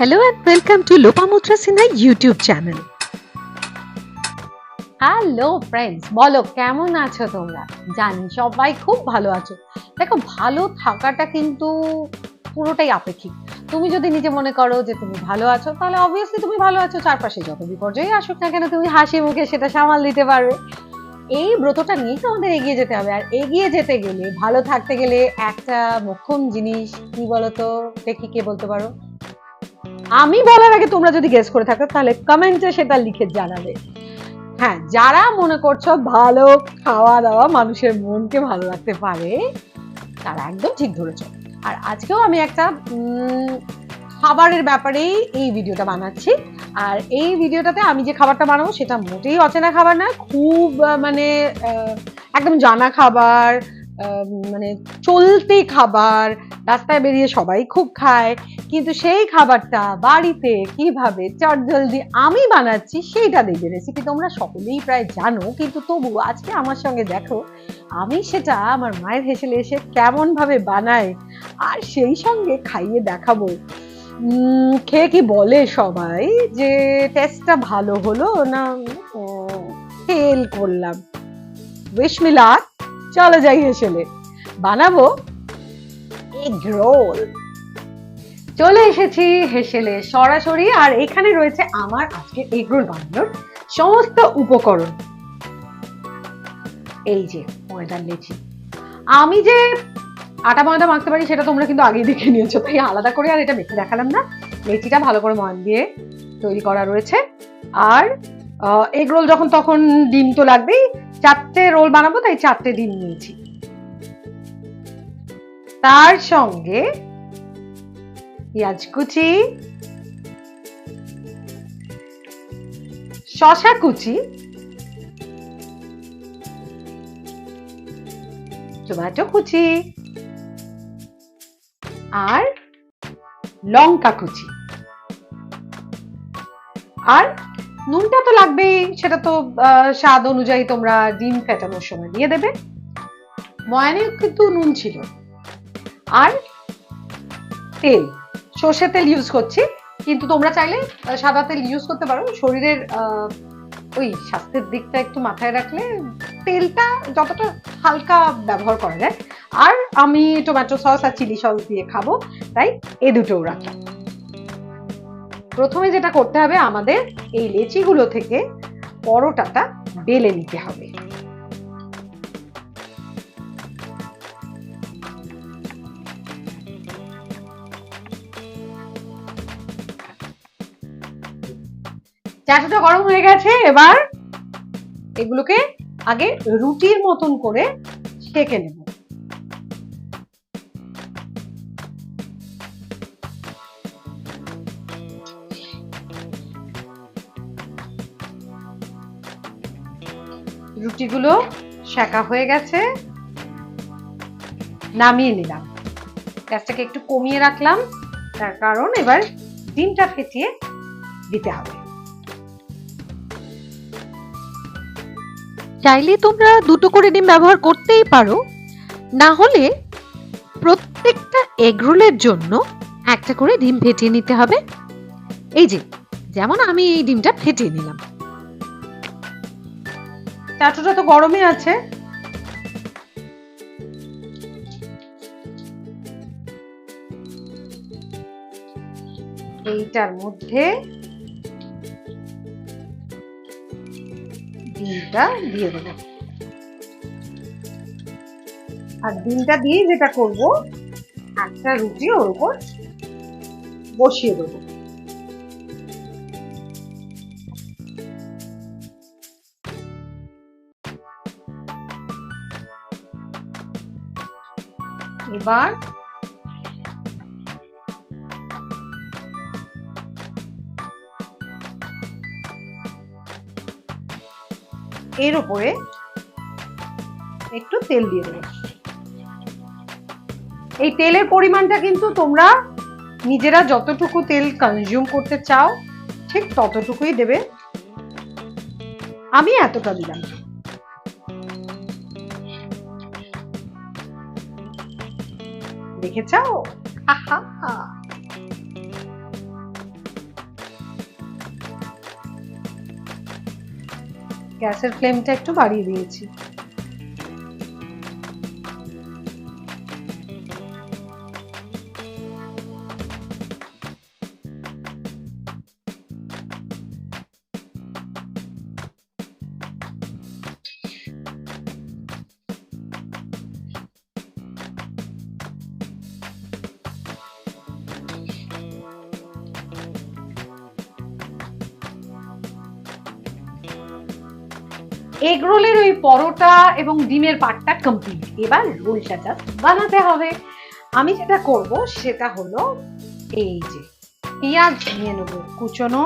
Hello and welcome to Lopamutra Sinha YouTube channel. Hello friends বলো, কেমন আছো তোমরা? জানি, সবাই খুব ভালো আছো। দেখো, ভালো থাকাটা কিন্তু পুরোটাই আপেক্ষিক। তুমি যদি নিজে মনে করো যে তুমি ভালো আছো, তাহলে অবভিয়াসলি তুমি ভালো আছো চারপাশে। যত বিপর্যয় আসুক না কেন, তুমি হাসি মুখে সেটা সামাল দিতে পারবে এই ব্রতটা নিয়েই তো আমাদের এগিয়ে যেতে হবে। আর এগিয়ে যেতে গেলে, ভালো থাকতে গেলে একটা মোক্ষম জিনিস, কি বলতো? দেখি কে বলতে পারো? আমি বলার আগে তোমরা যদি গেস করে থাকো, তাহলে কমেন্টে সেটা লিখে জানাবে। হ্যাঁ যারা মনে করছ ভালো খাওয়া দাওয়া মানুষের মনকে ভালো রাখতে পারে, তারা একদম ঠিক ধরেছ। আর আজকেও আমি একটা খাবারের ব্যাপারেই এই ভিডিওটা বানাচ্ছি। আর এই ভিডিওটাতে আমি যে খাবারটা বানাবো, সেটা মোটেই অচেনা খাবার না, খুব মানে একদম জানা খাবার মানে চলতি খাবার, রাস্তায় বেরিয়ে সবাই খুব খায়, কিন্তু সেই খাবারটা বাড়িতে কীভাবে চটজলদি আমি বানাচ্ছি সেইটা দেখবে রেসিপি তোমরা সকলেই প্রায় জানো, কিন্তু তবু আজকে আমার সঙ্গে দেখো, আমি সেটা আমার মায়ের হেসেলে এসে কেমনভাবে বানাই, আর সেই সঙ্গে খাইয়ে দেখাবো। খেয়ে কি বলে সবাই যে টেস্টটা ভালো হলো না ফেল করলাম। উইশ মিলা চলো যাই হেসেলে। বানাবো এগ রোল। চলে এসেছি হেসেলে সরাসরি, আর এখানে রয়েছে আমার আজকে এগরোল বানানোর সমস্ত উপকরণ। এই যে, ময়দার লেচি। আমি যে আটা ময়দা মাখতে পারি, সেটা তোমরা কিন্তু আগেই দেখে নিয়েছো, তাই আলাদা করে আর এটা মেখে দেখালাম না। লেচিটা ভালো করে ময়ান দিয়ে তৈরি করা রয়েছে। আর এগ রোল যখন, তখন ডিম তো লাগবেই চারটে রোল বানাবো, তাই চারটে ডিম নিয়েছি। তার সঙ্গে পেঁয়াজ কুচি শশা কুচি, টমেটো কুচি আর লঙ্কা কুচি। আর নুনটা তো লাগবেই, সেটা তো স্বাদ অনুযায়ী তোমরা ডিম ফেটানোর সময় দিয়ে দেবে। ময়ানে কিন্তু নুন ছিল। আর তেল সর্ষে তেল ইউজ করছি, কিন্তু তোমরা চাইলে সাদা তেল ইউজ করতে পারো। শরীরের ওই স্বাস্থ্যের দিকটা একটু মাথায় রাখলে তেলটা যতটা হালকা ব্যবহার করা যায়। আর আমি টমেটো সস আর চিলি সস দিয়ে খাব, তাই এ দুটোও রাখলাম। প্রথমে যেটা করতে হবে, আমাদের এই লেচিগুলো থেকে পরোটাটা বেলে নিতে হবে। চাটুটা গরম হয়ে গেছে, এবার এগুলোকে আগে রুটির মতন করে সেঁকে নেব। রুটিগুলো সেঁকা হয়ে গেছে। নামিয়ে নিলাম। গ্যাসটাকে একটু কমিয়ে রাখলাম। তার কারণ এবার ডিমটা ফেটিয়ে দিতে হবে। চাইলে তোমরা দুটো করে ডিম ব্যবহার করতেই পারো। না হলে প্রত্যেকটা এগরোলের জন্য একটা করে ডিম ফেটিয়ে নিতে হবে। এই যে, যেমন আমি এই ডিমটা ফেটিয়ে নিলাম। চাটুটা তো গরমই আছে। এইটার মধ্যে ডিমটা দিয়ে দেবো। আর ডিমটা দিয়ে যেটা করব, একটা রুটি ওর উপর বসিয়ে দেবো। এবার এর উপরে একটু তেল দিয়ে দেবো। এই তেলের পরিমাণটা কিন্তু তোমরা নিজেরা যতটুকু তেল কনজিউম করতে চাও, ঠিক ততটুকুই দেবে। আমি এতটা দিলাম। দেখেছ গ্যাসের ফ্লেমটা একটু বাড়িয়ে দিয়েছি। এগ রোলের ওই পরোটা এবং ডিমের পাটটা কমপ্লিট এবার রোলটা জাস্ট বানাতে হবে। আমি যেটা করব সেটা হলো এই যে পেঁয়াজ নিয়ে নেব কুচনো।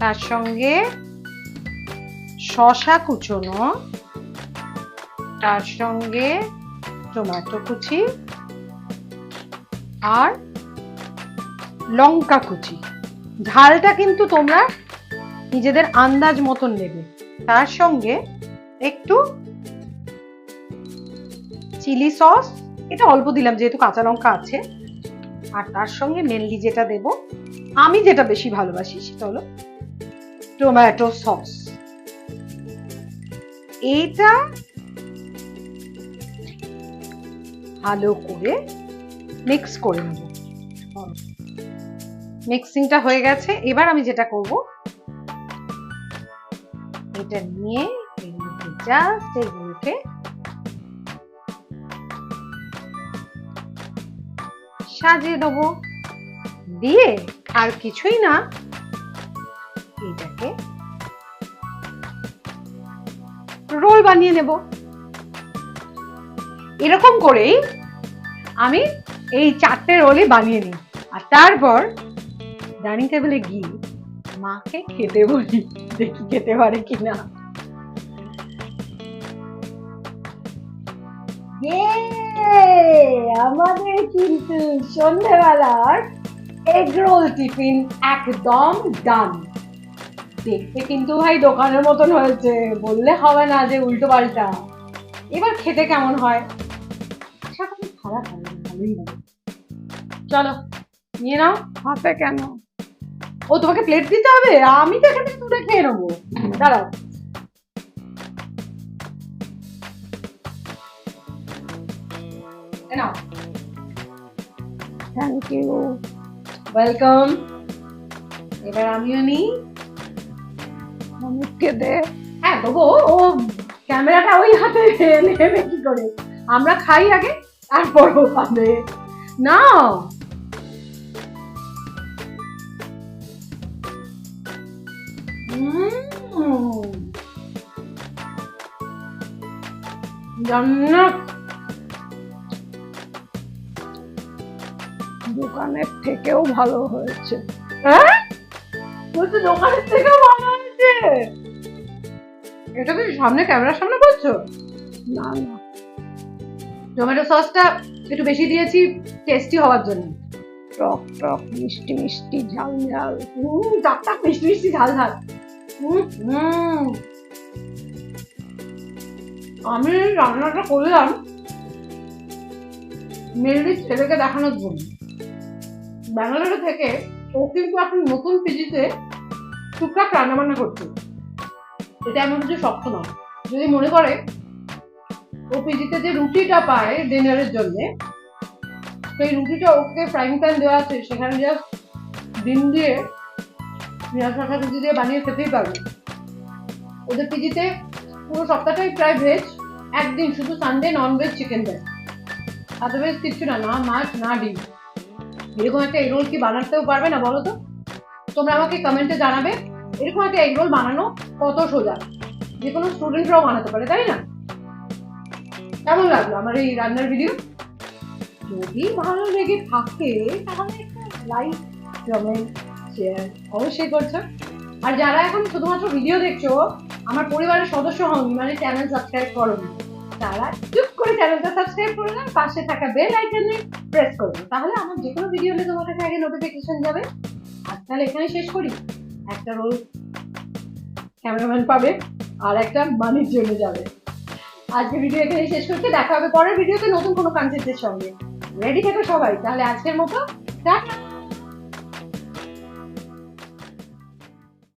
তার সঙ্গে শশা কুচনো। তার সঙ্গে টমেটো কুচি আর লঙ্কা কুচি। ঝালটা কিন্তু তোমরা নিজেদের আন্দাজ মতন নেবে। তার সঙ্গে একটু চিলি সস, এটা অল্প দিলাম যেহেতু কাঁচা লঙ্কা আছে। আর তার সঙ্গে মেনলি যেটা দেব, আমি যেটা বেশি ভালোবাসি সেটা হলো টমেটো সস এইটা ভালো করে মিক্স করে নেব। মিক্সিংটা হয়ে গেছে। এবার আমি যেটা করব এটা নিয়ে এগুলোকে জাস্ট এগুলোকে সাজিয়ে দেবো দিয়ে আর কিছুই না। এটাকে রোল বানিয়ে নেব। এরকম করেই আমি এই চারটে রোলই বানিয়ে নিই। আর তারপর ডাইনিং টেবিলে গিয়ে মাকে খেতে বলি, দেখি খেতে পারে কিনা। আমাদের কিন্তু সন্ধ্যেবেলার এগ রোল টিফিন একদম ডান দেখতে কিন্তু ভাই দোকানের মতন হয়েছে, বললে হবে না যে উল্টো পাল্টা। এবার খেতে কেমন হয়? আশা খারাপ ভালোই চলো, নিয়ে নাও। হাতে কেন? ও তোমাকে প্লেট দিতে হবে? আমি তো এখানে তুলে খেয়ে নেব। দাঁড়াও। নাও। থ্যাংক ইউ ওয়েলকাম এবার আমিও নিই। অমিতকে দে। হ্যাঁ দেবো ও ক্যামেরাটা ওই হাতে নেবে কি করে? আমরা খাই আগে তারপর ও খাবে। জান্নাত দোকানের থেকেও ভালো হয়েছে। হ্যাঁ? বলছো দোকানের থেকেও ভালো হয়েছে? এটা কি সামনে ক্যামেরার সামনে বলছো না না। টমেটো সসটা একটু বেশি দিয়েছি টেস্টি হওয়ার জন্য। টক টক মিষ্টি মিষ্টি ঝাল ঝাল। হুম টাক টাক মিষ্টি মিষ্টি ঝাল ঝাল। আমি রান্নাটা করলাম। মেনলি ছেলেকে দেখানোর জন্য। ব্যাঙ্গালোরে থেকে ও কিন্তু এখন নতুন পিজিতে টুকটাক রান্না বান্না করছে। এটা এমন কিছু শক্ত নয়। যদি মনে করে, ও পিজিতে যে রুটিটা পায় ডিনারের জন্য, সেই রুটিটা ওকে ফ্রাইং প্যান দেওয়া আছে। সেখানে জাস্ট ডিম দিয়ে পেঁয়াজ শাখা কুচি দিয়ে বানিয়ে খেতেই পারবে। ওদের পিজিতে পুরো সপ্তাহটাই প্রায় ভেজ একদিন শুধু সানডে নন ভেজ চিকেন দেয় আদারওয়াইজ কিচ্ছু না না মাছ, না ডিম। এরকম একটা এগরোল কি বানাতেও পারবে না বলো তো? তোমরা আমাকে কমেন্টে জানাবে, এরকম একটা এগরোল বানানো কত সোজা। যে কোনো স্টুডেন্টরাও বানাতে পারে, তাই না? কেমন লাগল আমার এই রান্নার ভিডিও যদি ভালো লেগে থাকে, তাহলে লাইক কমেন্ট অবশ্যই করছ আর যারা এখন শুধুমাত্র ভিডিও দেখছ, আমার পরিবারের সদস্য হন মানে চ্যানেল সাবস্ক্রাইব করোনি, তারা চুপ করে চ্যানেলটা সাবস্ক্রাইব করে নাও, পাশে থাকা বেল আইকনে প্রেস তাহলে আমার যে কোনো ভিডিও হলে তোমার কাছে আগে নোটিফিকেশন যাবে। আর তাহলে এখানে শেষ করি। একটা রোল ক্যামেরাম্যান পাবে, আর একটা মানির জন্য যাবে। আজকে ভিডিও এখানে শেষ করতে দেখা হবে পরের ভিডিওতে নতুন কোনো কনসেপ্টের সঙ্গে। রেডি থেকো সবাই। তাহলে আজকের মতো টাটা।